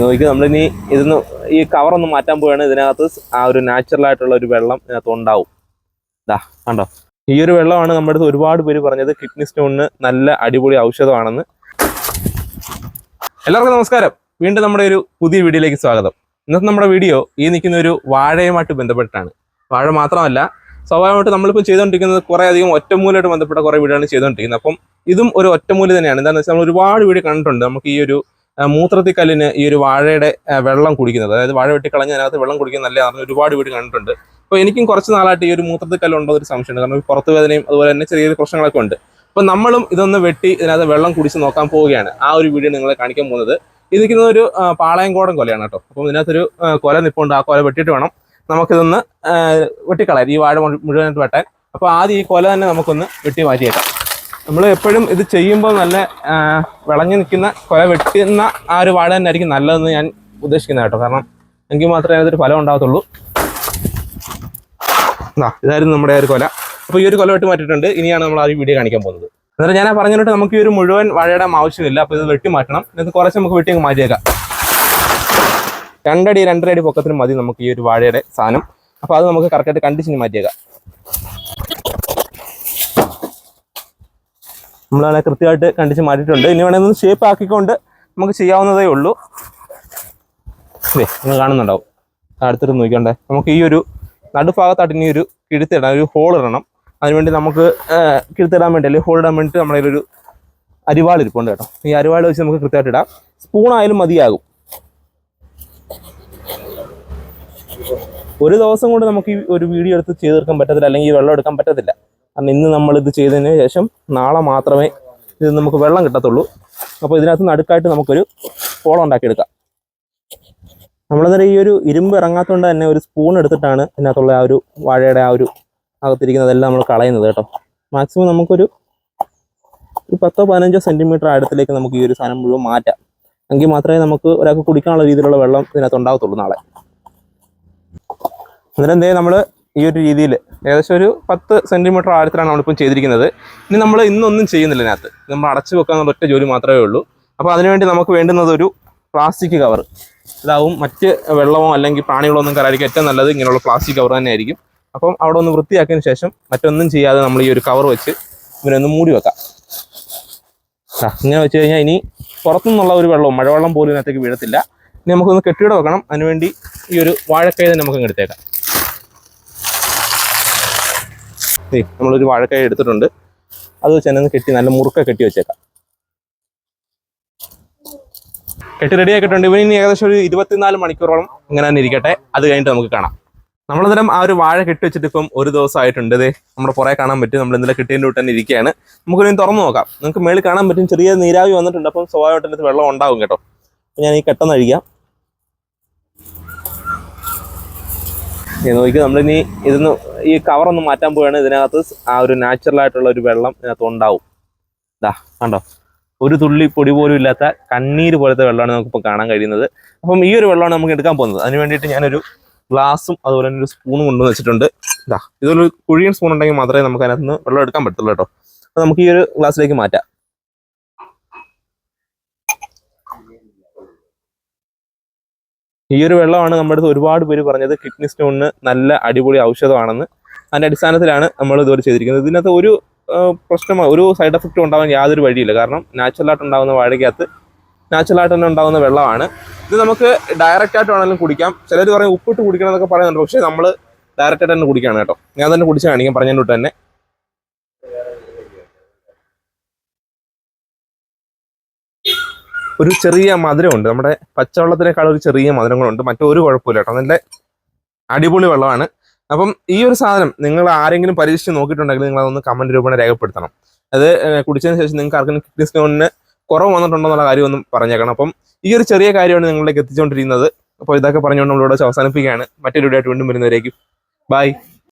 നോക്കി നമ്മളിനി ഇതൊന്ന് ഈ കവറൊന്ന് മാറ്റാൻ പോവുകയാണ് ഇതിനകത്ത് ആ ഒരു നാച്ചുറൽ ആയിട്ടുള്ള ഒരു വെള്ളം ഇതിനകത്ത് ഉണ്ടാവും. ഇതാ കണ്ടോ? ഈ ഒരു വെള്ളമാണ് നമ്മുടെ അടുത്ത് ഒരുപാട് പേര് പറഞ്ഞത് കിഡ്നി സ്റ്റോണിന് നല്ല അടിപൊളി ഔഷധമാണെന്ന്. എല്ലാവർക്കും നമസ്കാരം. വീണ്ടും നമ്മുടെ ഒരു പുതിയ വീഡിയോയിലേക്ക് സ്വാഗതം. ഇന്നത്തെ നമ്മുടെ വീഡിയോ ഈ നിൽക്കുന്ന ഒരു വാഴയുമായിട്ട് ബന്ധപ്പെട്ടാണ് വാഴ മാത്രമല്ല സ്വാഭാവികമായിട്ട് നമ്മളിപ്പോൾ ചെയ്തുകൊണ്ടിരിക്കുന്നത് കുറേ അധികം ഒറ്റമൂലമായിട്ട് ബന്ധപ്പെട്ട കുറേ വീഡിയോ ആണ് ചെയ്തുകൊണ്ടിരിക്കുന്നത്. അപ്പം ഇതും ഒരു ഒറ്റമൂല തന്നെയാണ്. എന്താണെന്ന് വെച്ചാൽ നമ്മൾ ഒരുപാട് വീഡിയോ കണ്ടിട്ടുണ്ട്. നമുക്ക് ഈ ഒരു മൂത്രത്തിൽ കല്ലിന് ഈ ഒരു വാഴയുടെ വെള്ളം കുടിക്കുന്നത്. അതായത് വാഴ വെട്ടിക്കളഞ്ഞ് അതിനകത്ത് വെള്ളം കുടിക്കുന്നത് നല്ലതാണ് ഒരുപാട് വീട് കണ്ടിട്ടുണ്ട്. അപ്പോൾ എനിക്കും കുറച്ച് നാളായിട്ട് ഈ ഒരു മൂത്രത്തിൽ കല്ലുണ്ടോ ഒരു സംശയമുണ്ട്. കാരണം പുറത്ത് വേദനയും അതുപോലെ തന്നെ ചെറിയ പ്രശ്നങ്ങളൊക്കെ ഉണ്ട്. അപ്പോൾ നമ്മളും ഇതൊന്ന് വെട്ടി ഇതിനകത്ത് വെള്ളം കുടിച്ച് നോക്കാൻ പോവുകയാണ്. ആ ഒരു വീഡിയോ നിങ്ങളെ കാണിക്കാൻ പോകുന്നത്. ഇത് ഒരു പാളയംകോടൻ കൊലയാണ് കേട്ടോ. അപ്പം ഇതിനകത്തൊരു കൊല നിപ്പുണ്ട്. ആ കൊല വെട്ടിയിട്ട് വേണം നമുക്കിതൊന്ന് വെട്ടിക്കളയാം ഈ വാഴ മുഴു- മുഴുവനായിട്ട് വെട്ടാൻ. അപ്പോൾ ആദ്യം ഈ കൊല തന്നെ നമുക്കൊന്ന് വെട്ടി മാറ്റിയേക്കാം. നമ്മൾ എപ്പോഴും ഇത് ചെയ്യുമ്പോൾ നല്ല വിളഞ്ഞു നിൽക്കുന്ന കൊല വെട്ടുന്ന ആ ഒരു വാഴ തന്നെ ആയിരിക്കും നല്ലതെന്ന് ഞാൻ ഉദ്ദേശിക്കുന്നത് കേട്ടോ. കാരണം എങ്കിൽ മാത്രമേ അതൊരു ഫലം ഉണ്ടാകത്തുള്ളൂ. ആ ഇതായിരുന്നു നമ്മുടെ ഒരു കൊല. അപ്പോൾ ഈ ഒരു കൊല വെട്ടി മാറ്റിയിട്ടുണ്ട്. ഇനിയാണ് നമ്മൾ ആ വീഡിയോ കാണിക്കാൻ പോകുന്നത്. എന്നിട്ട് ഞാൻ പറഞ്ഞിട്ട് നമുക്ക് ഈ ഒരു മുഴുവൻ വാഴയുടെ ആവശ്യമില്ല. അപ്പോൾ ഇത് വെട്ടി മാറ്റണം. എന്നിട്ട് കുറച്ച് നമുക്ക് വെട്ടി അങ്ങ് മാറ്റിയേക്കാം. രണ്ടടി രണ്ടര അടി പൊക്കത്തിന് മതി നമുക്ക് ഈ ഒരു വാഴയുടെ സാധനം. അപ്പോൾ അത് നമുക്ക് കറക്റ്റായിട്ട് കണ്ടീഷൻ മാറ്റിയേക്കാം. നമ്മളതിനെ കൃത്യമായിട്ട് കണ്ടിച്ച് മാറ്റിയിട്ടുണ്ട്. ഇനി വേണമെങ്കിൽ ഷേപ്പ് ആക്കിക്കൊണ്ട് നമുക്ക് ചെയ്യാവുന്നതേ ഉള്ളൂ. അതെ നിങ്ങൾ കാണുന്നുണ്ടാവും. അടുത്തിട്ട് നോക്കിക്കോണ്ടേ. നമുക്ക് ഈ ഒരു നടുഭാഗത്തായിട്ട് ഇനി ഒരു കിഴുത്തിടാൻ ഒരു ഹോൾ ഇടണം. അതിനുവേണ്ടി നമുക്ക് കിഴുത്തിടാൻ വേണ്ടി അല്ലെങ്കിൽ ഹോൾ ഇടാൻ വേണ്ടിയിട്ട് നമ്മുടെ ഒരു അരിവാൾ ഇരിപ്പുണ്ട് കേട്ടോ. ഈ അരിവാൾ വെച്ച് നമുക്ക് കൃത്യമായിട്ട് ഇടാം. സ്പൂൺ ആയാലും മതിയാകും. ഒരു ദിവസം കൊണ്ട് നമുക്ക് ഈ ഒരു വീഡിയോ എടുത്ത് ചെയ്ത് തീർക്കാൻ പറ്റത്തില്ല അല്ലെങ്കിൽ വെള്ളം എടുക്കാൻ പറ്റത്തില്ല. കാരണം ഇന്ന് നമ്മൾ ഇത് ചെയ്തതിന് ശേഷം നാളെ മാത്രമേ ഇത് നമുക്ക് വെള്ളം കിട്ടത്തുള്ളൂ. അപ്പോൾ ഇതിനകത്ത് നടുക്കായിട്ട് നമുക്കൊരു കോളം ഉണ്ടാക്കിയെടുക്കാം. നമ്മളന്നേരം ഈ ഒരു ഇരുമ്പ് ഇറങ്ങാത്തതുകൊണ്ട് തന്നെ ഒരു സ്പൂൺ എടുത്തിട്ടാണ് ഇതിനകത്തുള്ള ആ ഒരു വാഴയുടെ ആ ഒരു അകത്തിരിക്കുന്നതെല്ലാം നമ്മൾ കളയുന്നത് കേട്ടോ. മാക്സിമം നമുക്കൊരു ഒരു പത്തോ പതിനഞ്ചോ സെന്റിമീറ്റർ ആഴത്തിലേക്ക് നമുക്ക് ഈ ഒരു സാധനം മുഴുവൻ മാറ്റാം. എങ്കിൽ മാത്രമേ നമുക്ക് ഒരാൾക്ക് കുടിക്കാനുള്ള രീതിയിലുള്ള വെള്ളം ഇതിനകത്ത് ഉണ്ടാകത്തുള്ളൂ നാളെ. അന്നേരം എന്തേ നമ്മൾ ഈ ഒരു രീതിയിൽ ഏകദേശം ഒരു പത്ത് സെന്റിമീറ്റർ ആഴത്തിലാണ് നമ്മളിപ്പം ചെയ്തിരിക്കുന്നത്. ഇനി നമ്മൾ ഇന്നൊന്നും ചെയ്യുന്നില്ല ഇതിനകത്ത്. നമ്മൾ അടച്ചു വെക്കാന്നുള്ള ഒറ്റ ജോലി മാത്രമേ ഉള്ളൂ. അപ്പോൾ അതിനുവേണ്ടി നമുക്ക് വേണ്ടുന്നത് ഒരു പ്ലാസ്റ്റിക് കവർ. ഇതാവും മറ്റ് വെള്ളമോ അല്ലെങ്കിൽ പ്രാണികളോ ഒന്നും കയറാതിരിക്കും ഏറ്റവും നല്ലത് ഇങ്ങനെയുള്ള പ്ലാസ്റ്റിക് കവർ തന്നെ ആയിരിക്കും അപ്പം അവിടെ ഒന്ന് വൃത്തിയാക്കിയതിന് ശേഷം മറ്റൊന്നും ചെയ്യാതെ നമ്മൾ ഈ ഒരു കവർ വെച്ച് ഇവനൊന്ന് മൂടി വെക്കാം. ഇങ്ങനെ വെച്ച് കഴിഞ്ഞാൽ ഇനി പുറത്തുനിന്നുള്ള ഒരു വെള്ളവും മഴവെള്ളം പോലും ഇതിനകത്തേക്ക് വീഴത്തില്ല. ഇനി നമുക്കൊന്ന് കെട്ടിയിട വെക്കണം. അതിനുവേണ്ടി ഈ ഒരു വാഴക്കൈ തന്നെ നമുക്ക് എടുത്തേക്കാം. നമ്മളൊരു വാഴക്കായ എടുത്തിട്ടുണ്ട്. അത് വെച്ച് കെട്ടി നല്ല മുറുക്ക കെട്ടി വെച്ചേക്കാം. കെട്ടി റെഡി ആക്കിയിട്ടുണ്ട്. ഇവന് ഇനി ഏകദേശം ഒരു ഇരുപത്തിനാല് മണിക്കൂറോളം ഇങ്ങനെ തന്നെ ഇരിക്കട്ടെ. അത് കഴിഞ്ഞിട്ട് നമുക്ക് കാണാം. നമ്മളന്നേരം ആ ഒരു വാഴ കെട്ടി വെച്ചിട്ട് ഇപ്പം ഒരു ദിവസം ആയിട്ടുണ്ട്. നമ്മുടെ കുറെ കാണാൻ പറ്റും. നമ്മൾ ഇന്നലെ കിട്ടിയതിന്റെ വിട്ട് തന്നെ ഇരിക്കുകയാണ്. നമുക്കൊരു തുറന്നു നോക്കാം. നിങ്ങൾക്ക് മേളിൽ കാണാൻ പറ്റും. ചെറിയ നീരാവി വന്നിട്ടുണ്ട്. അപ്പം സ്വാഭാവികമായിട്ട് വെള്ളം ഉണ്ടാവും കേട്ടോ. ഞാൻ ഈ കെട്ടെന്ന് അഴിക്കാം. നോക്കി നമ്മളിനി ഇതൊന്ന് ഈ കവറൊന്ന് മാറ്റാൻ പോവുകയാണ്. ഇതിനകത്ത് ആ ഒരു നാച്ചുറൽ ആയിട്ടുള്ള ഒരു വെള്ളം ഇതിനകത്ത് ഉണ്ടാവും. ഇതാ കണ്ടോ? ഒരു തുള്ളി പൊടി പോലും ഇല്ലാത്ത കണ്ണീര് പോലത്തെ വെള്ളമാണ് നമുക്കിപ്പോൾ കാണാൻ കഴിയുന്നത്. അപ്പം ഈ ഒരു വെള്ളമാണ് നമുക്ക് എടുക്കാൻ പോകുന്നത്. അതിന് വേണ്ടിയിട്ട് ഞാനൊരു ഗ്ലാസും അതുപോലെ തന്നെ ഒരു സ്പൂണും കൊണ്ടുവന്ന് വെച്ചിട്ടുണ്ട്. ഇതാ ഇതൊരു കുഴിയൻ സ്പൂൺ ഉണ്ടെങ്കിൽ മാത്രമേ നമുക്ക് അതിനകത്ത് നിന്ന് വെള്ളം എടുക്കാൻ പറ്റുള്ളൂ കേട്ടോ. അപ്പോൾ നമുക്ക് ഈ ഒരു ഗ്ലാസ്സിലേക്ക് മാറ്റാം. ഈ ഒരു വെള്ളമാണ് നമ്മുടെ അടുത്ത് ഒരുപാട് പേര് പറഞ്ഞത് കിഡ്നി സ്റ്റോണിന് നല്ല അടിപൊളി ഔഷധമാണെന്ന്. അതിന്റെ അടിസ്ഥാനത്തിലാണ് നമ്മൾ ഇതുവരെ ചെയ്തിരിക്കുന്നത്. ഇതിനകത്ത് ഒരു പ്രശ്നമോ ഒരു സൈഡ് എഫക്റ്റ് ഉണ്ടാകാൻ യാതൊരു വഴിയില്ല. കാരണം നാച്ചുറലായിട്ട് ഉണ്ടാകുന്ന വാഴയ്ക്കകത്ത് നാച്ചുറലായിട്ട് തന്നെ ഉണ്ടാകുന്ന വെള്ളമാണ്. ഇത് നമുക്ക് ഡയറക്റ്റ് ആയിട്ട് വേണമെങ്കിലും കുടിക്കാം. ചിലർ പറയും ഉപ്പിട്ട് കുടിക്കണം എന്നൊക്കെ പറയുന്നുണ്ട്. പക്ഷേ നമ്മൾ ഡയറക്റ്റ് ആയിട്ട് തന്നെ കുടിക്കുകയാണ് കേട്ടോ. ഞാൻ തന്നെ കുടിച്ച് കാണിക്കാം പറഞ്ഞതിന്റെ തന്നെ. ഒരു ചെറിയ മധുരമുണ്ട്. നമ്മുടെ പച്ചവെള്ളത്തിനേക്കാൾ ഒരു ചെറിയ മധുരം കൂടെ മറ്റൊരു കുഴപ്പമില്ല കേട്ടോ. നല്ല അടിപൊളി വെള്ളമാണ്. അപ്പം ഈ ഒരു സാധനം നിങ്ങൾ ആരെങ്കിലും പരീക്ഷിച്ച് നോക്കിയിട്ടുണ്ടെങ്കിൽ നിങ്ങൾ അതൊന്ന് കമന്റ് രൂപേണ രേഖപ്പെടുത്തണം. അത് കുടിച്ചതിന് ശേഷം നിങ്ങൾക്ക് ആർക്കെങ്കിലും കിഡ്നി സ്റ്റോണിന് കുറവ് വന്നിട്ടുണ്ടോ എന്നുള്ള കാര്യം ഒന്നും പറഞ്ഞേക്കണം. അപ്പം ഈ ഒരു ചെറിയ കാര്യമാണ് നിങ്ങളിലേക്ക് എത്തിച്ചുകൊണ്ടിരിക്കുന്നത്. അപ്പോൾ ഇതൊക്കെ പറഞ്ഞുകൊണ്ട് നമ്മളിവിടെ അവസാനിപ്പിക്കുകയാണ്. മറ്റൊരു വീഡിയോ ആയിട്ട് വീണ്ടും വരുന്നവരേക്കും. ബൈ